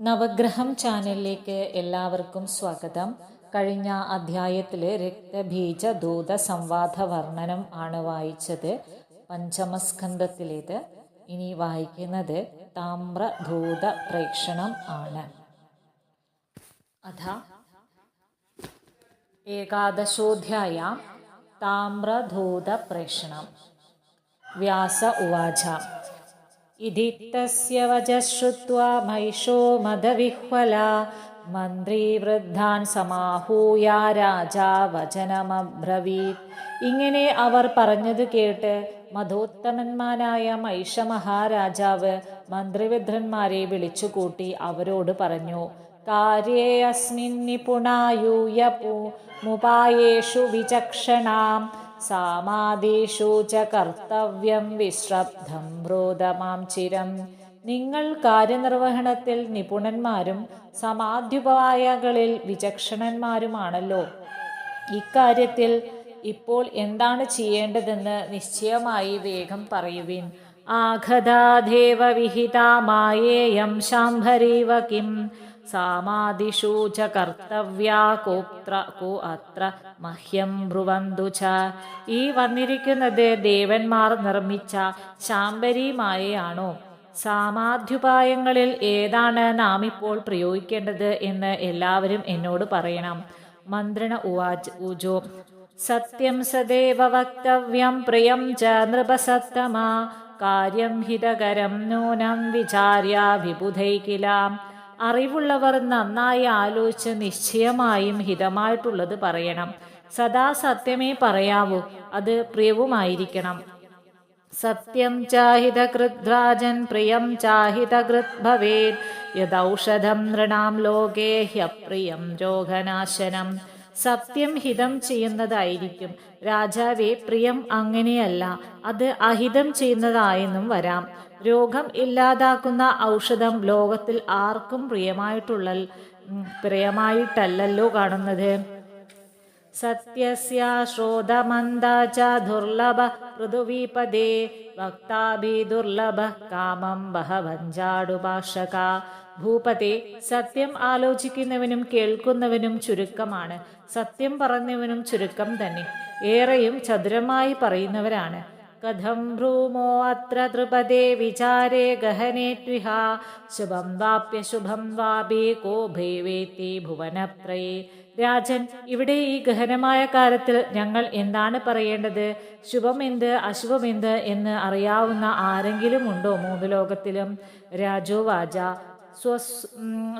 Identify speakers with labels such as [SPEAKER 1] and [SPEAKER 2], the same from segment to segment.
[SPEAKER 1] നവഗ്രഹം ചാനലിലേക്ക് എല്ലാവർക്കും സ്വാഗതം. കഴിഞ്ഞ അധ്യായത്തിൽ രക്തബീജ ദൂത സംവാദ വർണനം ആണ് വായിച്ചത് പഞ്ചമസ്കന്ധത്തിലേത്. ഇനി വായിക്കുന്നത് താമ്രധൂത പ്രേക്ഷണം ആണ്. അഥ ഏകാദശോധ്യായ താമ്രധൂത പ്രേക്ഷണം വ്യാസ ഉവാച इति तस्य वचः श्रुत्वा महिषो मदविह्वला മന്ത്രി വൃദ്ധാൻ സമാഹൂയ രാജാ വചനമബ്രവീത് ഇങ്ങനെ അവർ പറഞ്ഞത് കേട്ട് മധോത്തമന്മാരായ മൈഷ മഹാരാജാവ് മന്ത്രിവൃദ്ധന്മാരെ വിളിച്ചുകൂട്ടി അവരോട് പറഞ്ഞു കാര്യേ അസ്മിൻ നിപുണായൂയ മുപായേഷു വിചക്ഷണാം സാമാദിഷു ച കർത്തവ്യം വിശ്രബ്ധം ബ്രോധമാം ചിരം. നിങ്ങൾ കാര്യനിർവഹണത്തിൽ നിപുണന്മാരും സമാധ്യുപായകളിൽ വിചക്ഷണന്മാരുമാണല്ലോ. ഇക്കാര്യത്തിൽ ഇപ്പോൾ എന്താണ് ചെയ്യേണ്ടതെന്ന് നിശ്ചയമായി വേഗം പറയുവിൻ. ആഘതാദേവ വിഹിതാമായേയം ശാംഭരീവ കിം. സാമാദിഷു ച കർത്തവ്യാ കോത്ര കോ അത്ര മഹ്യം ബ്രുവന്തു ച ഈ വന്നിരിക്കുന്നത് ദേവന്മാർ നിർമ്മിച്ച ശാംബരി മായയാണോ സാമാധ്യുപായങ്ങളിൽ ഏതാണ് നാം ഇപ്പോൾ പ്രയോഗിക്കേണ്ടത് എന്ന് എല്ലാവരും എന്നോട് പറയണം. മന്ത്രിണ ഉവാജ് ഊജോ. സത്യം സദേവ വക്തവ്യം പ്രിയം ച നൃപസത്തമാ. കാര്യം ഹിതകരം നൂനം വിചാര്യ വിബുധൈകിലാം അറിവുള്ളവർ നന്നായി ആലോചിച്ച് നിശ്ചയമായും ഹിതമായിട്ടുള്ളത് പറയണം. സദാ സത്യമേ പറയാവൂ അത് പ്രിയവുമായിരിക്കണം. സത്യം ചാഹിതകൃദ്രാജൻ പ്രിയം ചാഹിതകൃത് ഭവേത്. യദൌഷധം നൃണാം ലോകേ ഹ്യപ്രിയം രോഗനാശനം. സത്യം ഹിതം ചെയ്യുന്നതായിരിക്കും. രാജാവെ പ്രിയം അങ്ങനെയല്ല. അത് അഹിതം ചെയ്യുന്നതായെന്നും വരാം. രോഗം ഇല്ലാതാക്കുന്ന ഔഷധം ലോകത്തിൽ ആർക്കും പ്രിയമായിട്ടുള്ള പ്രിയമായിട്ടല്ലല്ലോ കാണുന്നത്. സത്യസ്യ ശ്രോതമന്ദ ച ദുർലഭ പൃഥുവീപദേ വക്താഭി ദുർലഭ കാമം ബഹവഞ്ചാടുഭാഷക ഭൂപതി സത്യം ആലോചിക്കുന്നവനും കേൾക്കുന്നവനും ചുരുക്കമാണ്. സത്യം പറഞ്ഞവനും ചുരുക്കം തന്നെ. ഏറെയും ചതുരമായി പറയുന്നവരാണ്. കഥം ഭ്രൂമോ അത്ര തൃപദേ വിചാരേ ഗഹനേ ത്വിഹ. ശുഭം വാപ്യ ശുഭം വാപി കോ ഭേവേത്തി ഭുവനത്രയേ. രാജൻ ഇവിടെ ഈ ഗഹനമായ കാലത്തിൽ ഞങ്ങൾ എന്താണ് പറയേണ്ടത്? ശുഭം എന്ത് അശുഭം എന്ത് എന്ന് അറിയാവുന്ന ആരെങ്കിലും ഉണ്ടോ മൂന്ന് ലോകത്തിലും? രാജോ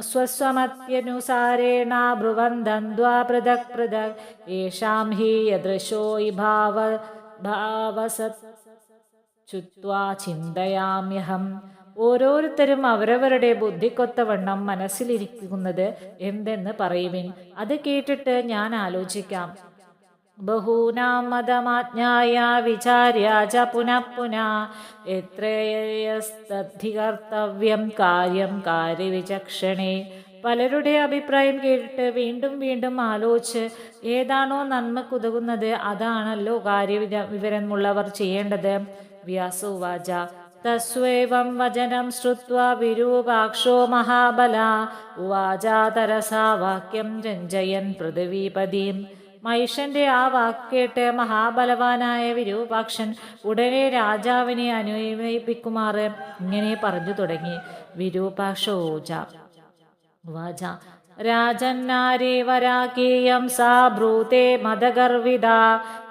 [SPEAKER 1] സ്വസ്വമത്യനുസാരേണ ബ്രുവന്തന്ദ്വാ പൃഥക് പൃഥക്. യദൃശോ ഇ ഭാവ ഭാവസത് ചുത്വാ ചിന്തയാമ്യഹം. ഓരോരുത്തരും അവരവരുടെ ബുദ്ധിക്കൊത്തവണ്ണം മനസ്സിലിരിക്കുന്നത് എന്തെന്ന് പറയുവിൻ? അത് കേട്ടിട്ട് ഞാൻ ആലോചിക്കാം. ബഹൂനാം മതമാജ്ഞായ വിചാര്യ ച പുനഃ പുനഃ. എത്രയസ്തദ്ധികർത്തവ്യം കാര്യം കാര്യവിചക്ഷണേ. പലരുടെ അഭിപ്രായം കേട്ടിട്ട് വീണ്ടും വീണ്ടും ആലോചിച്ച് ഏതാണോ നന്മക്കുതകുന്നത് അതാണല്ലോ കാര്യവിധ വിവരമുള്ളവർ ചെയ്യേണ്ടത്. വ്യാസുവാച തസ്വേവം വചനം ശ്രുത്വാ വിരൂപാക്ഷോ മഹാബല. ഉവാചാതരസാ വാക്യം രഞ്ജയൻ പൃഥ്വീപതിയും മഹിഷന്റെ ആ വാക്കേട്ട് മഹാബലവാനായ വിരൂപാക്ഷൻ ഉടനെ രാജാവിനെ അനുനയിപ്പിക്കുമാറ് ഇങ്ങനെ പറഞ്ഞു തുടങ്ങി. വിരൂപാക്ഷോജ. വാച. രാജന്നാരേവരാകേയം സാ ബ്രൂതേ മതഗർവിത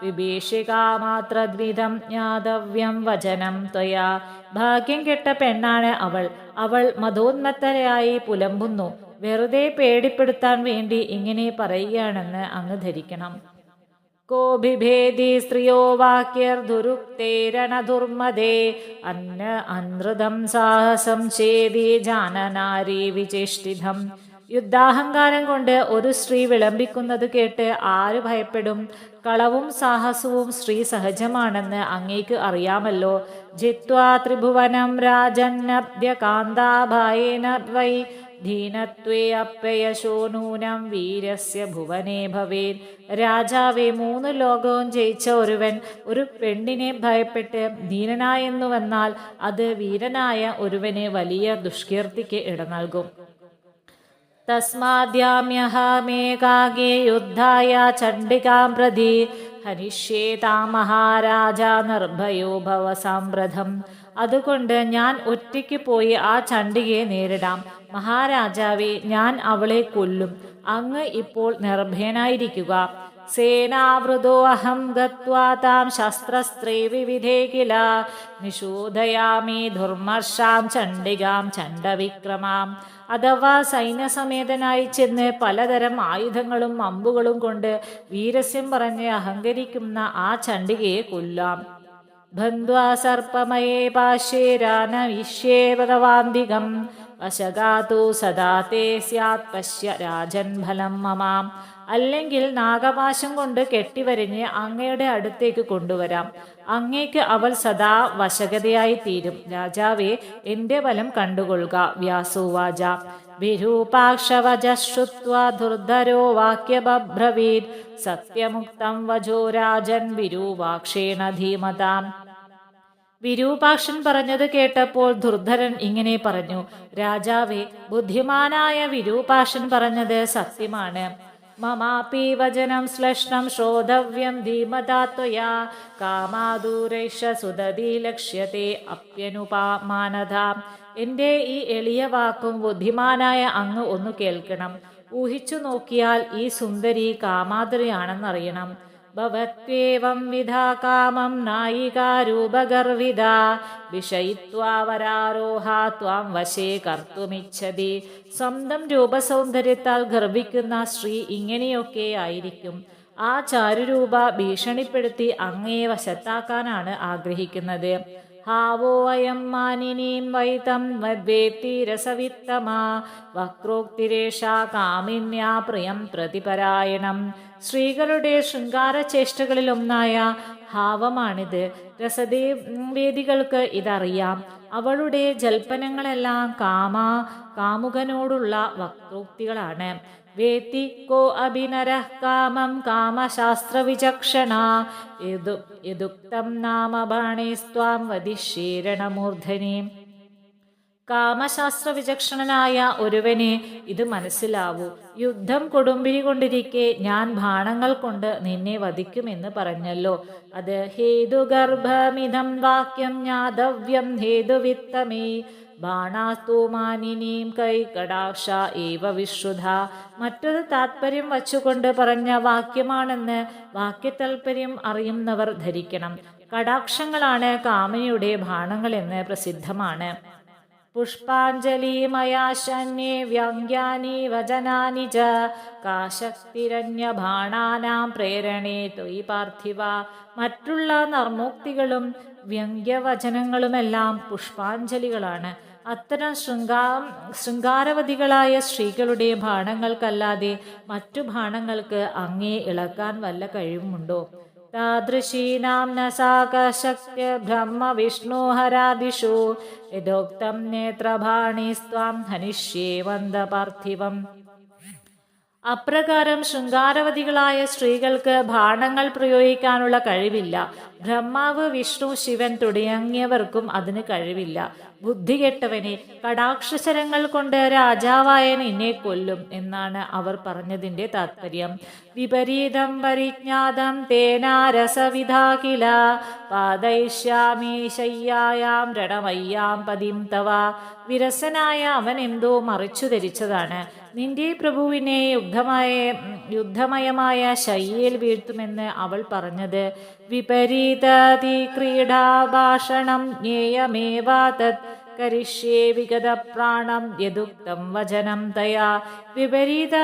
[SPEAKER 1] വിഭീഷികാമാത്രദ്വിധം ജ്ഞാതവ്യം വചനം ത്വയാ. ഭാഗ്യം കെട്ട പെണ്ണാണ് അവൾ. അവൾ മതോന്മത്തരായി പുലമ്പുന്നു. വെറുതെ പേടിപ്പെടുത്താൻ വേണ്ടി ഇങ്ങനെ പറയുകയാണെന്ന് അങ്ങ് ധരിക്കണം. കോഭിഭേദി സ്ത്രിയോ വാക്യർദുരുക്തേരണദുർമദേ അന്ന അനൃതം സാഹസം ചേതി ജാനനാരി വിചേഷ്ടിതം. യുദ്ധാഹങ്കാരം കൊണ്ട് ഒരു സ്ത്രീ വിളമ്പിക്കുന്നത് കേട്ട് ആര് ഭയപ്പെടും? കളവും സാഹസവും സ്ത്രീ സഹജമാണെന്ന് അങ്ങേക്ക് അറിയാമല്ലോ. ജിത്വാ ത്രിഭുവനം രാജന്നദ്യ കാന്താഭായേന വൈ ധീനത്വേ അപ്പയശോ നൂനം വീരസ്യ ഭുവനേ ഭവേൻ. രാജാവെ മൂന്ന് ലോകവും ജയിച്ച ഒരുവൻ ഒരു പെണ്ണിനെ ഭയപ്പെട്ട് ധീനനായെന്നു വന്നാൽ അത് വീരനായ ഒരുവന് വലിയ ദുഷ്കീർത്തിക്ക് ഇട നൽകും തസ്മാദ്യാമ്യഹമേകാഗേ യുദ്ധായ ചണ്ഡികാം പ്രതി. ഹനിഷ്യേതാ മഹാരാജ നിർഭയോ ഭവ സാമ്പ്രതം. അതുകൊണ്ട് ഞാൻ ഒറ്റയ്ക്ക് പോയി ആ ചണ്ഡികയെ നേരിടാം. മഹാരാജാവെ ഞാൻ അവളെ കൊല്ലും. അങ്ങ് ഇപ്പോൾ നിർഭയനായിരിക്കുക. സേനാവൃതോ അഹം ഗത്വാ താം ശസ്ത്രസ്ത്രേ വിവിധേ കില. നിഷൂധയാമി ദുർമർഷാം ചണ്ഡികാം ചണ്ഡവിക്രമാം. അഥവാ സൈന്യസമേതനായി ചെന്ന് പലതരം ആയുധങ്ങളും അമ്പുകളും കൊണ്ട് വീരസ്യം പറഞ്ഞ് അഹങ്കരിക്കുന്ന ആ ചണ്ഡികയെ കൊല്ലാം. ബന്ധ്വാ സർപ്പമയേ പാശ്യേരാനവിശ്യേ ഭഗവാന്തികം. വശകാതു സദാ തേ സ്യാത് പശ്യ രാജൻ ഫലം മമാം. അല്ലെങ്കിൽ നാഗപാശം കൊണ്ട് കെട്ടിവരിഞ്ഞ് അങ്ങയുടെ അടുത്തേക്ക് കൊണ്ടുവരാം. അങ്ങേക്ക് അവൾ സദാ വശകതയായി തീരും. രാജാവേ എന്റെ ഫലം കണ്ടുകൊള്ളുക വ്യാസുവാച ശ്രുത്വാ ദുർധരോ വാക്യബ്രവീത് സത്യമുക്തം വജോ രാജൻ വിരൂപാക്ഷേണ ധീമതാം. വിരൂപാക്ഷൻ പറഞ്ഞത് കേട്ടപ്പോൾ ദുർധരൻ ഇങ്ങനെ പറഞ്ഞു രാജാവേ ബുദ്ധിമാനായ വിരൂപാക്ഷൻ പറഞ്ഞത് സത്യമാണ്. മമാപി വചനം ശ്ലഷ്ണം ശ്രോതവ്യം ധീമതാത്വയാ. കാമാദൂരൈഷ സുതതി ലക്ഷ്യത്തെ അപ്യനുപാമാനത. എന്റെ ഈ എളിയ വാക്കും ബുദ്ധിമാനായ അങ്ങ് ഒന്ന് കേൾക്കണം. ഊഹിച്ചു നോക്കിയാൽ ഈ സുന്ദരി കാമാതുരയാണെന്നറിയണം. ഭവത്വേവം വിധാ കാമം നായികാരൂപഗർവിത വിഷയിത്വാ वरारोहा ത്വാം വശേ കർത്തുമിച്ഛതി സ്വന്തം രൂപസൗന്ദര്യത്താൽ ഗർഭിക്കുന്ന സ്ത്രീ ഇങ്ങനെയൊക്കെ ആയിരിക്കും. ആ ചാരുരൂപ ഭീഷണിപ്പെടുത്തി അങ്ങയെ വശത്താക്കാനാണ് ആഗ്രഹിക്കുന്നത്. ഹാവോ അയം മാനിനീം വൈതം വദ്വേത്തി രസവിത്തമാ. വക്രോക്തിരേഷ കാമിന്യാ പ്രിയം പ്രതിപരായണം. സ്ത്രീകളുടെ ശൃംഗാരചേഷ്ടകളിലൊന്നായ ഭാവമാണിത് രസദേ വേദികൾക്ക് ഇതറിയാം. അവളുടെ ജൽപ്പനങ്ങളെല്ലാം കാമ കാമുകനോടുള്ള വക്രോക്തികളാണ് വേത്തി കോ അഭിനര കാമം കാമശാസ്ത്രവിചക്ഷണ. വിചക്ഷണ യദുക്തം നാമ സ്വാം വധിശീരണമൂർധനി കാമശാസ്ത്ര വിചക്ഷണനായ ഒരുവനെ ഇത് മനസ്സിലാവൂ. യുദ്ധം കൊടുമ്പിരി കൊണ്ടിരിക്കെ ഞാൻ ബാണങ്ങൾ കൊണ്ട് നിന്നെ വധിക്കുമെന്ന് പറഞ്ഞല്ലോ. അത് ഹേതുഗർഭമിതം വാക്യം ജ്ഞാതവ്യം ഹേതുവിത്തമേ. ബാണാസ്തു മാനിനീം കൈ കടാക്ഷ ഏവ വിശ്രുത. മറ്റൊരു താത്പര്യം വച്ചുകൊണ്ട് പറഞ്ഞ വാക്യമാണെന്ന് വാക്യതാൽപര്യം അറിയുന്നവർ ധരിക്കണം. കടാക്ഷങ്ങളാണ് കാമനിയുടെ ബാണങ്ങളെന്ന് പ്രസിദ്ധമാണ്. പുഷ്പാഞ്ജലിമയാശന്യേ വ്യംഗ്യാനി വചനാനി ച. കാശക്തിരന്യബാണാനാം പ്രേരണേ തൊയ് പാർത്ഥിവ. മറ്റുള്ള നർമ്മോക്തികളും വ്യംഗ്യവചനങ്ങളുമെല്ലാം പുഷ്പാഞ്ജലികളാണ്. അത്തരം ശൃംഗാ ശൃംഗാരവതികളായ സ്ത്രീകളുടെ ഭാണങ്ങൾക്കല്ലാതെ മറ്റു ഭാണങ്ങൾക്ക് അങ്ങേ ഇളക്കാൻ വല്ല കഴിവുമുണ്ടോ? താദൃശീനാം न ബ്രഹ്മ വിഷ്ണുഹരാദിഷു യഥോക്തം നേത്രഭാണീസ്ത്വാം ഹനിഷ്യേ വന്ദ പാർത്ഥിവം അപ്രകാരം ശൃംഗാരവതികളായ സ്ത്രീകൾക്ക് ബാണങ്ങൾ പ്രയോഗിക്കാനുള്ള കഴിവില്ല. ബ്രഹ്മാവ് വിഷ്ണു ശിവൻ തുടങ്ങിയവർക്കും അതിന് കഴിവില്ല. ബുദ്ധികെട്ടവനെ കടാക്ഷരങ്ങൾ കൊണ്ട് രാജാവായ നിന്നെ കൊല്ലും എന്നാണ് അവർ പറഞ്ഞതിന്റെ താത്പര്യം. വിപരീതം പരിജ്ഞാതം തേനാരസവിധാകില. പാദയിഷ്യാമി ശയ്യായാം രണമയ്യാം പതിം തവ. വിരസനായ അവൻ എന്തോ മറിച്ചു ധരിച്ചതാണ്. നിന്റെ പ്രഭുവിനെ യുദ്ധമായ യുദ്ധമയമായ ശയ്യയിൽ വീഴ്ത്തുമെന്ന് അവൾ പറഞ്ഞത് വിപരീതാതി ക്രീഡാഭാഷണം ജ്ഞേയമേവാ തത് കരിഷ്യേ വിഗത പ്രാണം യദുക്തം വചനം തയാ വിപരീത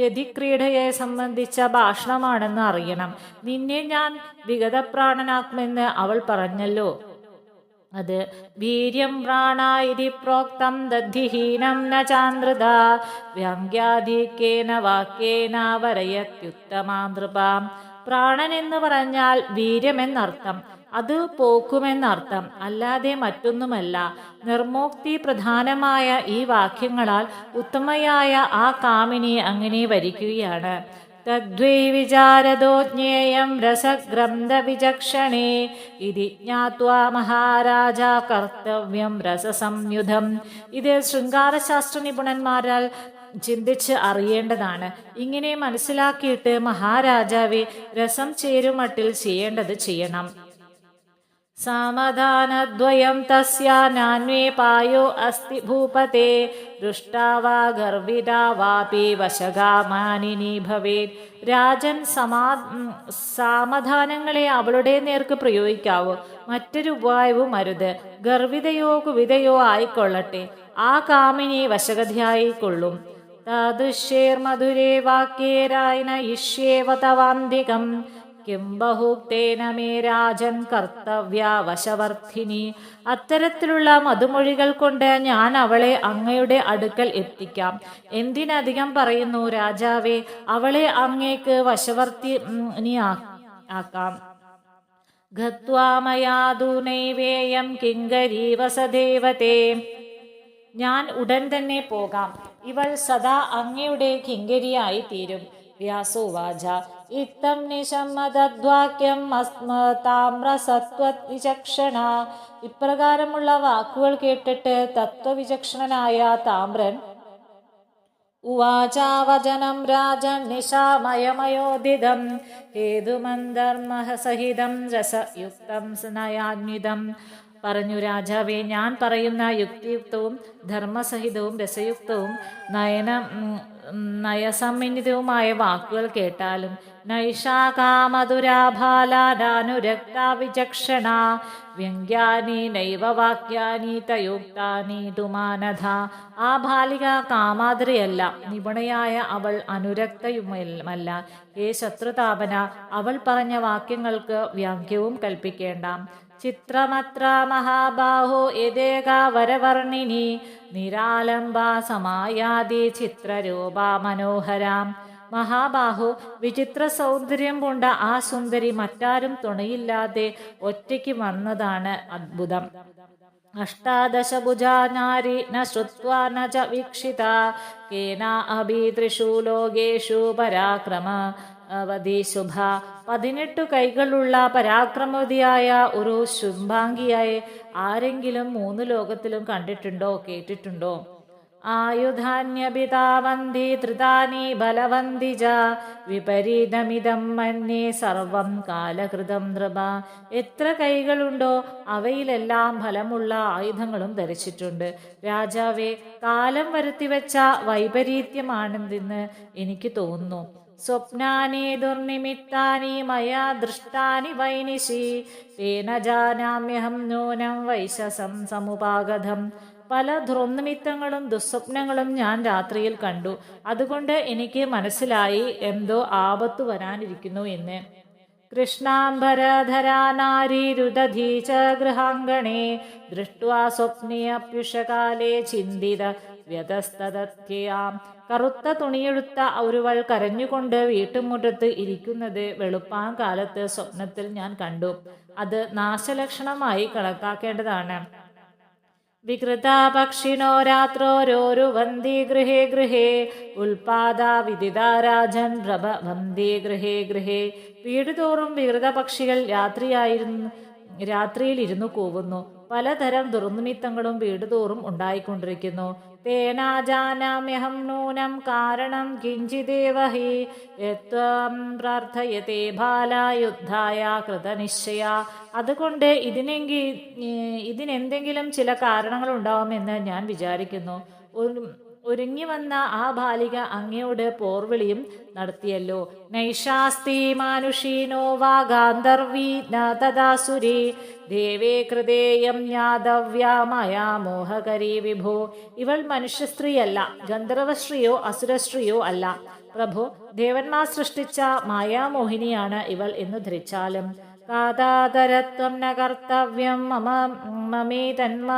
[SPEAKER 1] രതിക്രീഡയെ സംബന്ധിച്ച ഭാഷണമാണെന്ന് അറിയണം. നിന്നെ ഞാൻ വിഗതപ്രാണനാക്കുമെന്ന് അവൾ പറഞ്ഞല്ലോ. അത് വീര്യം പ്രാണായി പ്രോക്തം ദദ്ധിഹീനം ന ചാന്ദ്രത വ്യംഗ്യാധിക്കേന വാക്യേന വരയത്യുത്തമാതൃപാം പ്രാണൻ എന്ന് പറഞ്ഞാൽ വീര്യമെന്നർത്ഥം അത് പോക്കുമെന്നർത്ഥം അല്ലാതെ മറ്റൊന്നുമല്ല. നിർമോക്തി പ്രധാനമായ ഈ വാക്യങ്ങളാൽ ഉത്തമയായ ആ കാമിനി അങ്ങനെ വരിക്കുകയാണ്. വിചാരദോ ജ്ഞേയം രസഗ്രന്ഥവിചക്ഷണേ ഇതി ജ്ഞാത്വാ മഹാരാജ കർത്തവ്യം രസസംയുധം. ഇത് ശൃംഗാരശാസ്ത്ര നിപുണന്മാരാൽ ചിന്തിച്ച് അറിയേണ്ടതാണ്. ഇങ്ങനെ മനസ്സിലാക്കിയിട്ട് മഹാരാജാവെ രസം ചേരുമട്ടിൽ ചെയ്യേണ്ടത് ചെയ്യണം. സാമധാനദ്വയം തസ്യാനാന്വേ പായോ അസ്തി ഭൂപതേ. ദുഷ്ടാ വാ ഗർവിതാ വാപി വശകാമാനിനി ഭവേത്. രാജൻ സമാ സാമധാനങ്ങളെ അവളുടെ നേർക്ക് പ്രയോഗിക്കാവൂ. മറ്റൊരു ഉപായവും അരുത്. ഗർവിതയോ കുവിതയോ ആയിക്കൊള്ളട്ടെ. ആ കാമിനി വശഗതിയായിക്കൊള്ളും. താദൃശ്യേർമധുരേ വാക്യേരായന ഇഷ്യേവ തവാന്തികം. കിം ബഹുക്തേന മേ രാജൻ കർത്തവ്യ വശവർദ്ധിനി. അത്തരത്തിലുള്ള മധുമൊഴികൾ കൊണ്ട് ഞാൻ അവളെ അങ്ങയുടെ അടുക്കൽ എത്തിക്കാം. എന്തിനധികം പറയുന്നു രാജാവേ അവളെ അങ്ങേക്ക് വശവർത്തിനി ആക്കാം. ഗത്വാ മയാതു കിങ്കരീവസദേവതേ ഞാൻ ഉടൻ തന്നെ പോകാം. ഇവൾ സദാ അങ്ങയുടെ കിങ്കരിയായി തീരും. വ്യാസോവാച ഇത്തം നിശമ്മതദ്വാക്യം അസ്മതാമ്രസത്വവിചക്ഷണ വിചക്ഷണ ഇപ്രകാരമുള്ള വാക്കുകൾ കേട്ടിട്ട് തത്വവിചക്ഷണനായ താമ്രൻ ഉവാചാവചനം രാജൻ നിശാമയമയോദിതം ഹേതുമന്ധർമ്മസഹിതം രസയുക്തം സ്നയാന്വിതം. പറഞ്ഞു രാജാവേ ഞാൻ പറയുന്ന യുക്തിയുക്തവും ധർമ്മസഹിതവും രസയുക്തവും നയന നയസമ്മിനിതവുമായ വാക്കുകൾ കേട്ടാലും നൈഷാകാമധുരാഭാലാനുരക്ത വിചക്ഷണ വ്യംഗ്യാനി നൈവ വാക്യാനി തയോക്താനി തുമാനധ ആ ബാലിക കാമാതിരയല്ല നിപുണയായ അവൾ അനുരക്തയുമല്ല. ഹേ ശത്രുതാപന അവൾ പറഞ്ഞ വാക്യങ്ങൾക്ക് വ്യാഖ്യവും കൽപ്പിക്കേണ്ട. ചിത്രമത്ര മഹാബാഹോ യദേക വരവർണിനി നിരാലംബ സമായാതി ചിത്രരൂപാ മനോഹരാം. മഹാബാഹു വിചിത്ര സൗന്ദര്യം കൊണ്ട ആ സുന്ദരി മറ്റാരും തുണയില്ലാതെ ഒറ്റയ്ക്ക് വന്നതാണ് അദ്ഭുതം അഷ്ടാദശഭുജാ നാരി ന ശ്രുത്വാ ച വീക്ഷിത. കേന അഭീതൃഷു ലോകേഷു പരാക്രമ. അവധി ശുഭ പതിനെട്ടു കൈകളുള്ള പരാക്രമവതിയായ ഒരു ശുഭാംഗിയായ ആരെങ്കിലും മൂന്ന് ലോകത്തിലും കണ്ടിട്ടുണ്ടോ കേട്ടിട്ടുണ്ടോ? ആയുധാന്യപിതാവന്തി ധൃതാനി ബലവന്തി ജ വിപരീതമിതം മന്യേ സർവം കാലകൃതം നൃപ. എത്ര കൈകളുണ്ടോ അവയിലെല്ലാം ഫലമുള്ള ആയുധങ്ങളും ധരിച്ചിട്ടുണ്ട്. രാജാവെ കാലം വരുത്തിവെച്ച വൈപരീത്യമാണെന്ന് എനിക്ക് തോന്നുന്നു. സ്വപ്നാനി ദുർനിമിത്താനി മയാ ദൃഷ്ടാനി വൈനിശി. തേന ജാനാമ്യഹം നൂനം വൈശസം സമുപാഗതം പല ദുർനിമിത്തങ്ങളും ദുസ്വപ്നങ്ങളും ഞാൻ രാത്രിയിൽ കണ്ടു. അതുകൊണ്ട് എനിക്ക് മനസ്സിലായി എന്തോ ആപത്തു വരാനിരിക്കുന്നു എന്ന്. കൃഷ്ണാംബരധരാ നാരീരുദധീ ച ഗൃഹാങ്കണേ ദൃഷ്ട്വാ സ്വപ്നിയപ്യുഷകാലേ ചിന്തിത. വ്യതസ്തതത്യാം കറുത്ത തുണിയെടുത്ത ഒരുവൾ കരഞ്ഞുകൊണ്ട് വീട്ടുമുറ്റത്ത് ഇരിക്കുന്നത് വെളുപ്പാൻ കാലത്ത് സ്വപ്നത്തിൽ ഞാൻ കണ്ടു. അത് നാശലക്ഷണമായി കണക്കാക്കേണ്ടതാണ്. വികൃതാപക്ഷിണോ രാത്രോരോരു രാത്രോരോരുവന്തി ഗൃഹേ ഗൃഹേ. ഉൽപാദാ വിദിതാ രാജൻ പ്രഭ വന്തി ഗൃഹേ ഗൃഹേ. വീടുതോറും വികൃത പക്ഷികൾ രാത്രിയായിരുന്നു രാത്രിയിൽ ഇരുന്നു കൂവുന്നു. പലതരം ദുർനിമിത്തങ്ങളും വീടുതോറും ഉണ്ടായിക്കൊണ്ടിരിക്കുന്നു. തേനാജാനാമ്യഹം നൂനം കാരണം കിഞ്ചിദേവ ഹി യത്വം പ്രാർത്ഥയത്തെ ബാല യുദ്ധായ കൃതനിശ്ചയ അതുകൊണ്ട് ഇതിനെങ്കിൽ ഇതിനെന്തെങ്കിലും ചില കാരണങ്ങൾ ഉണ്ടാവുമെന്ന് ഞാൻ വിചാരിക്കുന്നു. ഒരു ഒരുങ്ങി വന്ന ആ ബാലിക അങ്ങയോട് പോർവിളിയും നടത്തിയല്ലോ. നൈഷാസ്തി മാനുഷീനോ വാ ഗാന്ധർവീ ന തദാസുരി ദേവേ കൃതേയം യാദവ്യാമായ മോഹകരീ വിഭോ. ഇവൾ മനുഷ്യസ്ത്രീയല്ല ഗന്ധർവശ്രീയോ അസുരശ്രീയോ അല്ല. പ്രഭു ദേവന്മാർ സൃഷ്ടിച്ച മായാമോഹിനിയാണ് ഇവൾ എന്ന് ധരിച്ചാലും. കാതാതരത്വം ന കർത്തവ്യം മമ മമേ തന്മ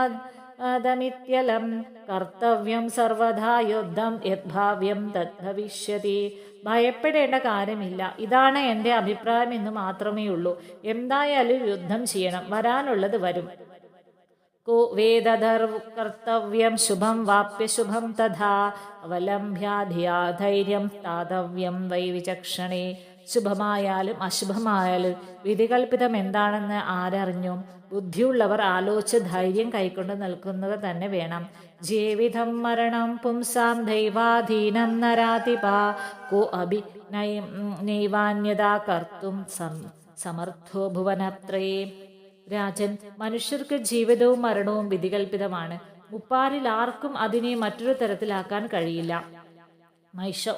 [SPEAKER 1] അതമിത്യലം കർത്തവ്യം സർവധാ യുദ്ധം യദ്ഭാവ്യം തദ്ഭവിഷ്യതി ഭയപ്പെടേണ്ട കാര്യമില്ല. ഇതാണ് എന്റെ അഭിപ്രായം എന്ന് മാത്രമേ ഉള്ളൂ. എന്തായാലും യുദ്ധം ചെയ്യണം. വരാനുള്ളത് വരും. കർത്തവ്യം ശുഭം വാപ്യ ശുഭം തഥാ. ധൈര്യം സ്ഥാതവ്യം വൈ വിചക്ഷണേ. ശുഭമായാലും അശുഭമായാലും വിധികൽപ്പിതം എന്താണെന്ന് ആരറിഞ്ഞു ബുദ്ധിയുള്ളവർ ആലോചിച്ച് ധൈര്യം കൈക്കൊണ്ട് നിൽക്കുന്നത് തന്നെ വേണം. ജീവിതം മരണം പുംസാം ദൈവാധീനം നരാതിപ കോ അഭി നൈവാന്യത കർത്തും സമർത്ഥോ ഭുവനത്രയേ രാജൻ മനുഷ്യർക്ക് ജീവിതവും മരണവും വിധികൽപ്പിതമാണ്. മുപ്പാരിൽ ആർക്കും അതിനെ മറ്റൊരു തരത്തിലാക്കാൻ കഴിയില്ല. മൈഷ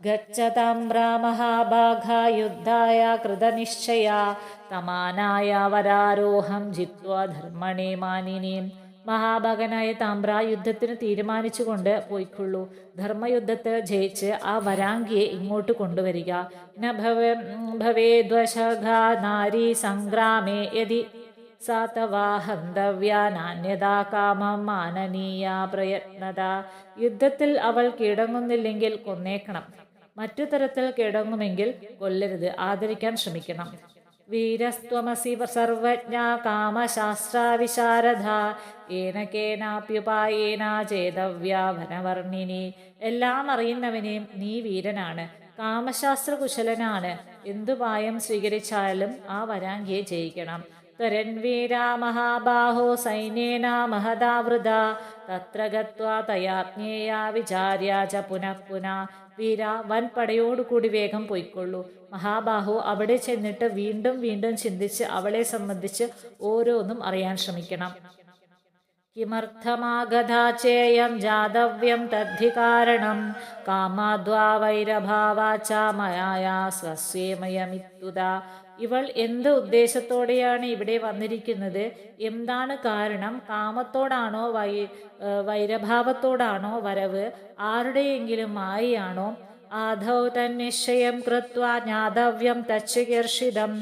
[SPEAKER 1] ഉവാച ഗച്ഛതാമ്രാമഹാഭാഗ യുദ്ധായ കൃതനിശ്ചയ തമാനായ വരാരോഹം ജിത്വ ധർമ്മണേ മാനിനിയും മഹാഭാഗനായ താമ്ര യുദ്ധത്തിന് തീരുമാനിച്ചുകൊണ്ട് പോയിക്കൊള്ളൂ. ധർമ്മയുദ്ധത്തിൽ ജയിച്ച് ആ വരാങ്കിയെ ഇങ്ങോട്ട് കൊണ്ടുവരിക. ന ഭവ നാരി സംഗ്രാമേ യതി സാതവാ ഹന്തവ്യ നാണ്യതാ കാമം മാനനീയ പ്രയത്നത. യുദ്ധത്തിൽ അവൾ കീടങ്ങുന്നില്ലെങ്കിൽ കൊന്നേക്കണം. മറ്റു തരത്തിൽ കിടങ്ങുമെങ്കിൽ കൊല്ലരുത്. ആദരിക്കാൻ ശ്രമിക്കണം. വീരസ്ത്വമസി സർവജ്ഞ കാമശാസ്ത്രവിശാരദ. ഏന കേനാപ്യുപായേന ചേതവ്യ വനവർണിനി എല്ലാം അറിയുന്നവനെയും നീ വീരനാണ്. കാമശാസ്ത്ര കുശലനാണ് എന്തു പായം സ്വീകരിച്ചാലും ആ വരാങ്കിയെ ജയിക്കണം. ത്വരൻവീരാ മഹാബാഹോ സൈന്യേന മഹദാവൃത. തത്ര ഗത്വാ തയാജ്ഞേയ വിചാര്യ ച പുനഃ പുനഃ. വീര വൻപടയോടുകൂടി വേഗം പോയിക്കൊള്ളൂ. മഹാബാഹു അവിടെ ചെന്നിട്ട് വീണ്ടും വീണ്ടും ചിന്തിച്ച് അവളെ സംബന്ധിച്ച് ഓരോന്നും അറിയാൻ ശ്രമിക്കണം. കിമർത്ഥമാഗതാചേയം ജാതവ്യം തദ്ധി കാരണം കാമാദ്വാ വൈരഭാവാച മയാ സ്വസ്വേമയമിത്തുത ഇവൾ എന്ത് ഉദ്ദേശത്തോടെയാണ് ഇവിടെ വന്നിരിക്കുന്നത്? എന്താണ് കാരണം? കാമത്തോടാണോ വൈ വൈരഭാവത്തോടാണോ വരവ്? ആരുടെയെങ്കിലും മായയാണോ? ആധൗ തന്നിശ്ചയം കൃത്വ ജ്ഞാതവ്യം തച്ചുകീർഷിതം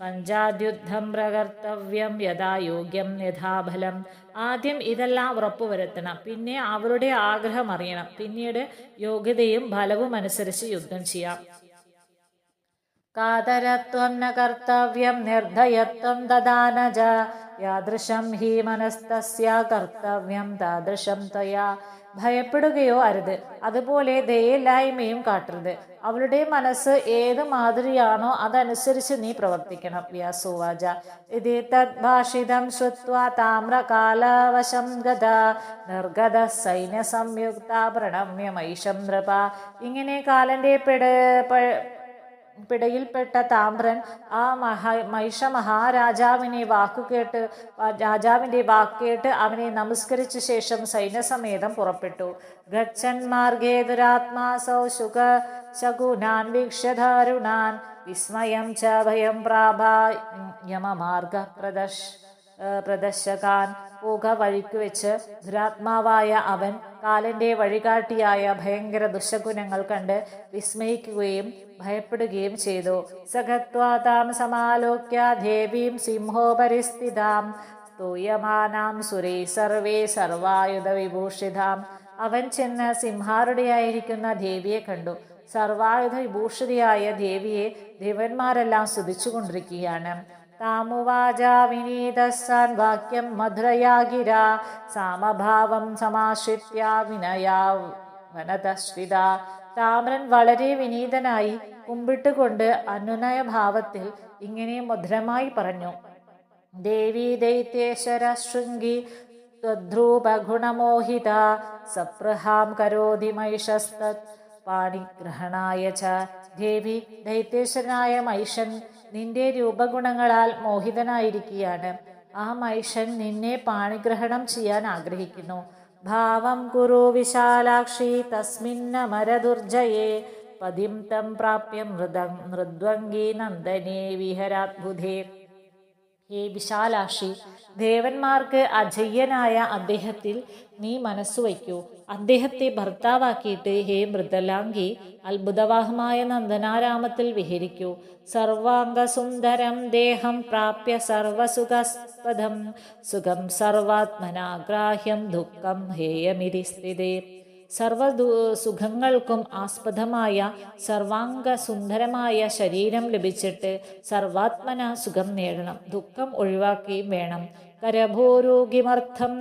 [SPEAKER 1] പഞ്ചാദ്യുദ്ധം പ്രകർത്തവ്യം യഥാ യോഗ്യം യഥാഫലം. ആദ്യം ഇതെല്ലാം ഉറപ്പുവരുത്തണം പിന്നെ അവരുടെ ആഗ്രഹം അറിയണം. പിന്നീട് യോഗ്യതയും ഫലവും അനുസരിച്ച് യുദ്ധം ചെയ്യാം. കാതരത്വം ന കർത്തവ്യം നിർദ്ധയത്വം ദദാനജ. യാദൃശം ഹി മനസ്തസ്യ കർത്തവ്യം താദൃശം തയാ ഭയപ്പെടുകയോ അരുത്. അതുപോലെ ദയയില്ലായ്മയും കാട്ടരുത്. അവളുടെ മനസ്സ് ഏത് മാതിരിയാണോ അതനുസരിച്ച് നീ പ്രവർത്തിക്കണം. വ്യാസുവാച. ഇത് തദ്ഭാഷിതം ശ്രുത്വ താമ്രകാലവശം ഗത. നിർഗത സൈന്യ സംയുക്ത പ്രണമ്യ മൈഷം നൃപ. ഇങ്ങനെ കാലന്റെ പെട പിടയിൽപ്പെട്ട താമ്രൻ ആ മഹാ മൈഷ മഹാരാജാവിനെ വാക്കുകേട്ട് രാജാവിന്റെ വാക്കേട്ട് അവനെ നമസ്കരിച്ച ശേഷം സൈന്യസമേതം പുറപ്പെട്ടു. ഗച്ഛൻ മാർഗേ ദുരാത്മാസൗ ശുക ശകുനാൻ വീക്ഷ്യധാരുണാൻ വിസ്മയം ച ഭയം പ്രാഭ യമമാർഗ പ്രദർശ പ്രദർശകാൻ പുക വഴിക്ക് വെച്ച് ദുരാത്മാവായ അവൻ കാലന്റെ വഴികാട്ടിയായ ഭയങ്കര ദുശഗുണങ്ങൾ കണ്ട് വിസ്മയിക്കുകയും ഭയപ്പെടുകയും ചെയ്തു. സഖത്വാതാം സമാലോക്യ ദേവീം സിംഹോപരിസ്ഥിതാം. സ്തൂയമാനാം സുരേ സർവേ സർവായുധ വിഭൂഷിതാം. അവൻ ചെന്ന് സിംഹാരുടെയായിരിക്കുന്ന ദേവിയെ കണ്ടു. സർവായുധ വിഭൂഷിതയായ ദേവിയെ ദേവന്മാരെല്ലാം സ്തുതിച്ചുകൊണ്ടിരിക്കുകയാണ്. താമുവാച വിനീതസാൻ വാക്യം മധുരയാ ഗിര സാമഭാവം സമാശ്രിത്യ വിനയാ താമ്രൻ വളരെ വിനീതനായി കുമ്പിട്ടുകൊണ്ട് അനുനയഭാവത്തിൽ ഇങ്ങനെ മധുരമായി പറഞ്ഞു. ദേവി ദൈത്യേശ്വര ശൃംഗി ത്വദ്രൂപഗുണമോഹിത സപ്രഹാം കരോതി മൈഷസ്തത് പാണിഗ്രഹണായ ച. ദേവി ദൈത്യേശ്വരനായ മൈഷൻ നിന്റെ രൂപഗുണങ്ങളാൽ മോഹിതനായിരിക്കുകയാണ് ആ മൈഷൻ നിന്നെ പാണിഗ്രഹണം ചെയ്യാൻ ആഗ്രഹിക്കുന്നു. ഭാവം കുരു വിശാലാക്ഷി തസ്മിന്നമരദുർജയേ പതിം തം പ്രാപ്യ മൃദ മൃദ്വംഗി നന്ദനേ വിഹരാത്ഭുതേ. ഹേ വിശാലാക്ഷി ദേവന്മാർക്ക് അജയ്യനായ അദ്ദേഹത്തിൽ നീ മനസ്സു വയ്ക്കൂ അദ്ദേഹത്തെ ഭർത്താവാക്കിയിട്ട് ഹേ മൃദലാംഗി അത്ഭുതവാഹമായ നന്ദനാരാമത്തിൽ വിഹരിക്കൂ. സർവാംഗസുന്ദരം ദേഹം പ്രാപ്യ സർവസുഖസ്പദം സുഖം സർവാത്മനാഗ്രാഹ്യം ദുഃഖം ഹേയമിതി സ്ഥിതേ. സർവ സുഖങ്ങൾക്കും ആസ്പദമായ സർവാംഗ സുന്ദരമായ ശരീരം ലഭിച്ചിട്ട് സർവാത്മന സുഖം നേടണം. ദുഃഖം ഒഴിവാക്കുകയും വേണം. കരഭൂരോഗിമർത്ഥം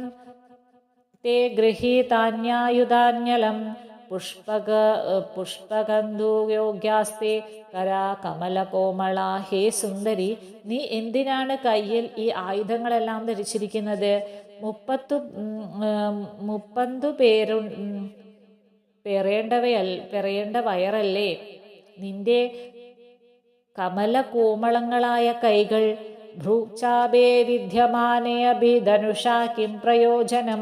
[SPEAKER 1] തേ ഗൃഹീതാന്യായുധാന്യലം പുഷ്പക പുഷ്പകന്തുയോഗ്യാസ്തേ കരാ കമലകോമള ഹേ സുന്ദരി നീ എന്തിനാണ് കയ്യിൽ ഈ ആയുധങ്ങളെല്ലാം ധരിച്ചിരിക്കുന്നത്? മുപ്പത്തു മുപ്പന്തു പേരു പെറേണ്ടവയൽ പെറയേണ്ട വയറല്ലേ? നിന്റെ കമലകോമളങ്ങളായ കൈകൾ ഭ്രൂക്ഷാപേ വിദ്യമാനേ അഭിധനുഷാ കിം പ്രയോജനം?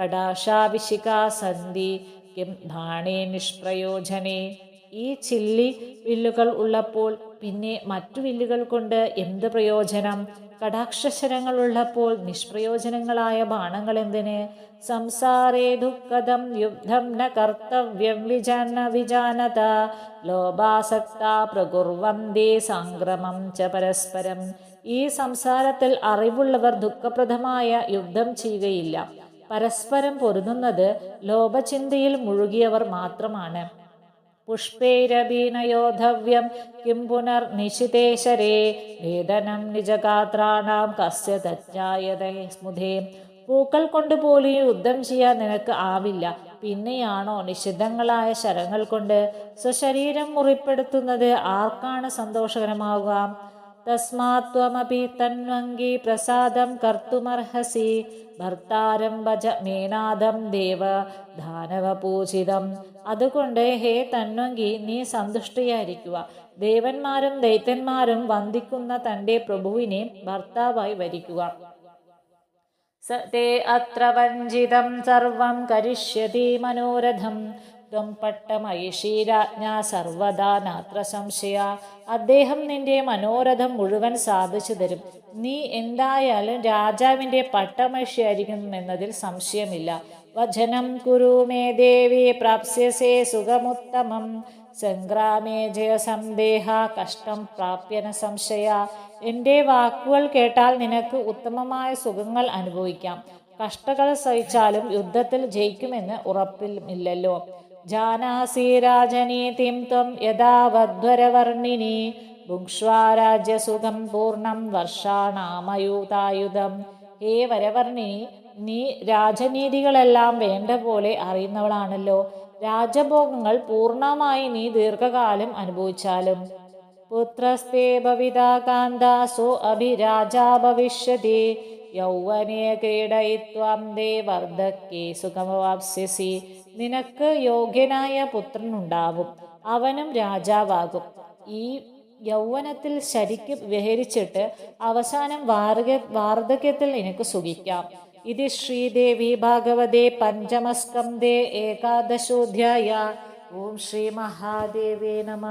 [SPEAKER 1] കടാശാവിശികാ സന്ധി. കിം ധാണേ നിഷ്പ്രയോജനേ. ഈ ചില്ലി വില്ലുകൾ ഉള്ളപ്പോൾ പിന്നെ മറ്റു വില്ലുകൾ കൊണ്ട് എന്ത് പ്രയോജനം? കടാക്ഷരങ്ങൾ ഉള്ളപ്പോൾ നിഷ്പ്രയോജനങ്ങളായ ബാണങ്ങൾ എന്തിന്? സംസാരേ ദുഃഖദം യുദ്ധം ന കർത്തവ്യം വിജാന വിജാനത. ലോഭാസക്ത പ്രകുർവന്തേ സംക്രമം ച പരസ്പരം. ഈ സംസാരത്തിൽ അറിവുള്ളവർ ദുഃഖപ്രദമായ യുദ്ധം ചെയ്യുകയില്ല. പരസ്പരം പൊരുതുന്നത് ലോഭചിന്തയിൽ മുഴുകിയവർ മാത്രമാണ്. പുഷ്പേരബീനയോധവ്യം കിം പുനർ നിശിതേശരേ വേദനം നിജഗാത്രാണാം കസ്യ തജ്ഞായതേ സ്മുതേ. പൂക്കൾ കൊണ്ട് പോലും യുദ്ധം ചെയ്യാൻ നിനക്ക് ആവില്ല. പിന്നെയാണോ നിഷിദ്ധങ്ങളായ ശരങ്ങൾ കൊണ്ട് സ്വശരീരം മുറിപ്പെടുത്തുന്നത്? ആർക്കാണ് സന്തോഷകരമാവുക? തസ്മാത്വമപി തന്വങ്കി പ്രസാദം കർത്തുമർഹസി. ഭർത്താരം ഭജ മേനാദം ദേവ ദാനവപൂജിതം അതുകൊണ്ട് ഹേ തന്വങ്കി നീ സന്തുഷ്ടിയായിരിക്കുക. ദേവന്മാരും ദൈത്യന്മാരും വന്ദിക്കുന്ന തന്റെ പ്രഭുവിനെ ഭർത്താവായി വരിക്കുക. സ അത്ര വഞ്ചിതം സർവം കരിഷ്യതി മനോരഥം. ത്വം പട്ടമൈഷീരാജ്ഞ സർവദാ നാത്ര സംശയ. അദ്ദേഹം നിന്റെ മനോരഥം മുഴുവൻ സാധിച്ചു തരും. നീ എന്തായാലും രാജാവിന്റെ പട്ടമഹിഷിയായിരിക്കും എന്നതിൽ സംശയമില്ല. വചനം കുരു മേ ദേവി പ്രാപ്സ്യസേ സുഖമുത്തമം. സംഗ്രാമേ ജയ ജയസന്ദേഹ കഷ്ടം പ്രാപ്യന സംശയ. എന്റെ വാക്കുകൾ കേട്ടാൽ നിനക്ക് ഉത്തമമായ സുഖങ്ങൾ അനുഭവിക്കാം. കഷ്ടകൾ സഹിച്ചാലും യുദ്ധത്തിൽ ജയിക്കുമെന്ന് ഉറപ്പില്ലല്ലോ ജാനാസി രാജനീതിം ത്വം യഥാവധ്വരവർണിനി ഭുങ്ഷ്വാരാജ്യസുഖം पूर्णं വർഷാണാമയൂതായുധം. हे വരവർണിനി നീ രാജനീതികളെല്ലാം വേണ്ട പോലെ അറിയുന്നവളാണല്ലോ. രാജഭോഗങ്ങൾ പൂർണമായി നീ ദീർഘകാലം അനുഭവിച്ചാലും. പുത്രസ്തേ ഭവിതാ കാന്താസു അഭിരാജാ ഭവിഷ്യതി. യൗവനേ ക്രീഡയിത്വം ദേ വർദ്ധക്കേ സുഖമവാപ്സ്യസി. നിനക്ക് യോഗ്യനായ പുത്രനുണ്ടാവും. അവനും രാജാവാകും. ഈ യൗവനത്തിൽ ശരിക്ക് വിഹരിച്ചിട്ട് അവസാനം വാർഗ വാർദ്ധക്യത്തിൽ നിനക്ക് സുഖിക്കാം. ഇത് ശ്രീദേവി ഭാഗവതേ പഞ്ചമസ്കന്ധേ ഏകാദശോധ്യായ. ഓം ശ്രീ മഹാദേവേ നമ.